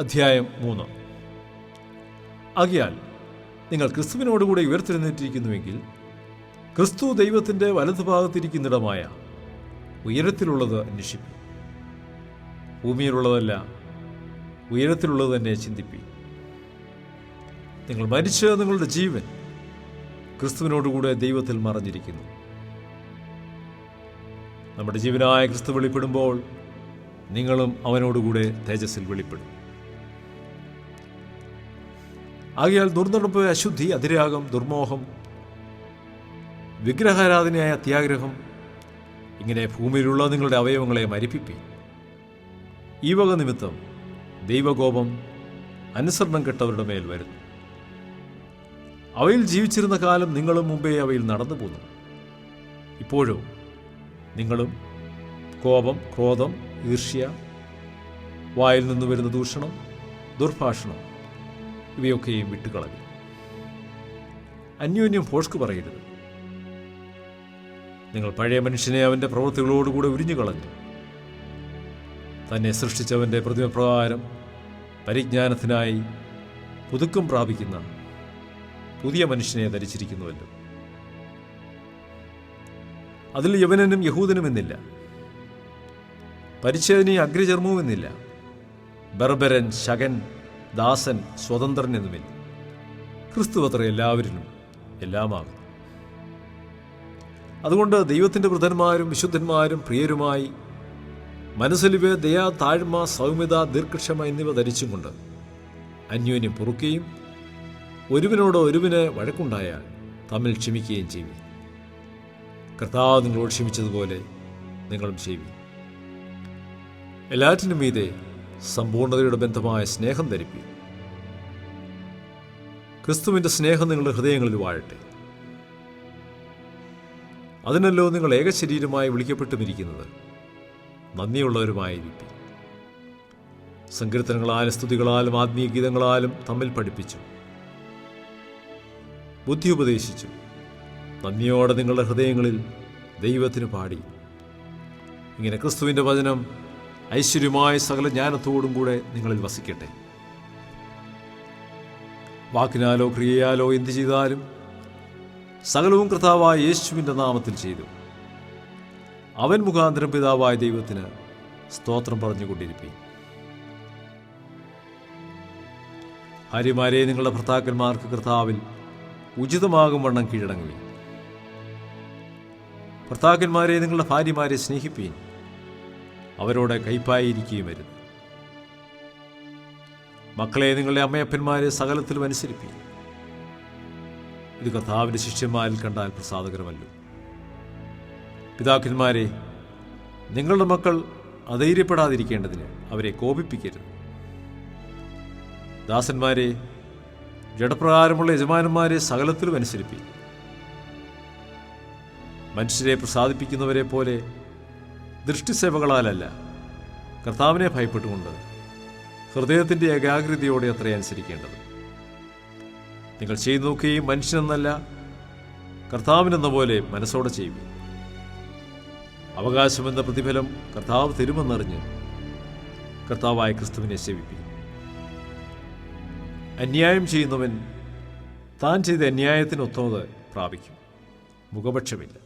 അധ്യായം മൂന്ന്. ആകിയാൽ നിങ്ങൾ ക്രിസ്തുവിനോടുകൂടെ ഉയർത്തെഴുന്നേറ്റിരിക്കുന്നുവെങ്കിൽ ക്രിസ്തു ദൈവത്തിന്റെ വലതുഭാഗത്തിരിക്കുന്നിടമായ ഉയരത്തിലുള്ളത് അന്വേഷിപ്പി ഭൂമിയിലുള്ളതല്ല ഉയരത്തിലുള്ളത് തന്നെ ചിന്തിപ്പി നിങ്ങൾ മരിച്ച നിങ്ങളുടെ ജീവൻ ക്രിസ്തുവിനോടുകൂടെ ദൈവത്തിൽ മറഞ്ഞിരിക്കുന്നു. നമ്മുടെ ജീവനായ ക്രിസ്തു വെളിപ്പെടുമ്പോൾ നിങ്ങളും അവനോടുകൂടെ തേജസ്സിൽ വെളിപ്പെടും. ആകയാൽ ദുർനടപ്പ് അശുദ്ധി അതിരാഗം ദുർമോഹം വിഗ്രഹാരാധനയായ അത്യാഗ്രഹം ഇങ്ങനെ ഭൂമിയിലുള്ള നിങ്ങളുടെ അവയവങ്ങളെ മരിപ്പിപ്പി ഈ വക നിമിത്തം ദൈവകോപം അനുസരണം കെട്ടവരുടെ മേൽ വരുന്നു. അവയിൽ ജീവിച്ചിരുന്ന കാലം നിങ്ങളും മുമ്പേ അവയിൽ നടന്നു പോന്നു. ഇപ്പോഴും നിങ്ങളും കോപം ക്രോധം ഈർഷ്യ വായിൽ നിന്ന് വരുന്ന ദൂഷണം ദുർഭാഷണം ഇവയൊക്കെയും വിട്ടുകളഞ്ഞു. അന്യോന്യം ഫോഷ്ക്ക് പറയരുത്. നിങ്ങൾ പഴയ മനുഷ്യനെ അവന്റെ പ്രവൃത്തികളോടുകൂടെ ഉരിഞ്ഞു കളഞ്ഞു തന്നെ സൃഷ്ടിച്ചവന്റെ പ്രതിമപ്രകാരം പരിജ്ഞാനത്തിനായി പുതുക്കം പ്രാപിക്കുന്ന പുതിയ മനുഷ്യനെ ധരിച്ചിരിക്കുന്നുവല്ലോ. അതിൽ യവനനും യഹൂദനും എന്നില്ല പരിച്ഛേദനയും അഗ്രചർമ്മവും എന്നില്ല ബർബരൻ ശകൻ ദാസൻ സ്വതന്ത്രൻ എന്നുമില്ല ക്രിസ്തു അത്ര എല്ലാവരിലും എല്ലാമാകും അതുകൊണ്ട് ദൈവത്തിന്റെ വൃദ്ധന്മാരും വിശുദ്ധന്മാരും പ്രിയരുമായി മനസ്സിലിവ് ദയാ താഴ്മ സൗമ്യത ദീർഘക്ഷമ എന്നിവ ധരിച്ചും കൊണ്ട് അന്യോന്യം പൊറുക്കുകയും ഒരുവിനോട് ഒരുവിന് വഴക്കുണ്ടായാൽ തമ്മിൽ ക്ഷമിക്കുകയും ചെയ്യും കർത്താവ് നിങ്ങളോട് ക്ഷമിച്ചതുപോലെ നിങ്ങളും ചെയ്യും എല്ലാറ്റിനും മീതെ സമ്പൂർണതയുടെ ബന്ധമായ സ്നേഹം ധരിപ്പി. ക്രിസ്തുവിന്റെ സ്നേഹം നിങ്ങളുടെ ഹൃദയങ്ങളിൽ വാഴട്ടെ. അതിനല്ലോ നിങ്ങൾ ഏകശരീരമായി വിളിക്കപ്പെട്ടുമിരിക്കുന്നത്. നന്ദിയുള്ളവരുമായിരിക്കും സങ്കീർത്തനങ്ങളാലും സ്തുതികളാലും ആത്മീയ ഗീതങ്ങളാലും തമ്മിൽ പഠിപ്പിച്ചു. ബുദ്ധി ഉപദേശിച്ചു. നന്ദിയോടെ നിങ്ങളുടെ ഹൃദയങ്ങളിൽ ദൈവത്തിന് പാടി. ഇങ്ങനെ ക്രിസ്തുവിന്റെ വചനം ഐശ്വര്യമായ സകല ജ്ഞാനത്തോടും കൂടെ നിങ്ങളിൽ വസിക്കട്ടെ. വാക്കിനാലോ ക്രിയയാലോ എന്ത് ചെയ്താലും സകലവും കർത്താവായ യേശുവിന്റെ നാമത്തിൽ ചെയ്തു. അവൻ മുഖാന്തരം പിതാവായ ദൈവത്തിന് സ്തോത്രം പറഞ്ഞുകൊണ്ടിരിക്കും ഭാര്യമാരെ നിങ്ങളുടെ ഭർത്താക്കന്മാർക്ക് കർത്താവിൽ ഉചിതമാകും വണ്ണം കീഴടങ്ങുവിൻ. ഭർത്താക്കന്മാരെ നിങ്ങളുടെ ഭാര്യമാരെ സ്നേഹിപ്പീൻ. അവരോട് കൈപ്പായിരിക്കുകയും വരുന്നു. മക്കളെ നിങ്ങളുടെ അമ്മയപ്പന്മാരെ സകലത്തിലും അനുസരിപ്പിക്കും. ഇത് കർത്താവിന്റെ ശിഷ്യന്മാരിൽ കണ്ടാൽ പ്രസാദകരമല്ലോ. പിതാക്കന്മാരെ നിങ്ങളുടെ മക്കൾ അധൈര്യപ്പെടാതിരിക്കേണ്ടതിന് അവരെ കോപിപ്പിക്കരുത്. ദാസന്മാരെ ജഡപ്രകാരമുള്ള യജമാനന്മാരെ സകലത്തിലും അനുസരിപ്പിക്കും. മനുഷ്യരെ പ്രസാദിപ്പിക്കുന്നവരെ പോലെ ദൃഷ്ടിസേവകളാലല്ല. കർത്താവിനെ ഭയപ്പെട്ടുകൊണ്ട് ഹൃദയത്തിന്റെ ഏകാഗ്രതയോടെ അത്ര അനുസരിക്കേണ്ടത്. നിങ്ങൾ ചെയ്തു നോക്കുകയും മനുഷ്യനെന്നല്ല കർത്താവിനെന്ന പോലെ മനസ്സോടെ ചെയ്യും അവകാശമെന്ന പ്രതിഫലം കർത്താവ് തരുമെന്നറിഞ്ഞ് കർത്താവായ ക്രിസ്തുവിനെ സേവിപ്പിക്കും. അന്യായം ചെയ്യുന്നവൻ താൻ ചെയ്ത അന്യായത്തിന് ഒത്തത് പ്രാപിക്കും. മുഖപക്ഷമില്ല.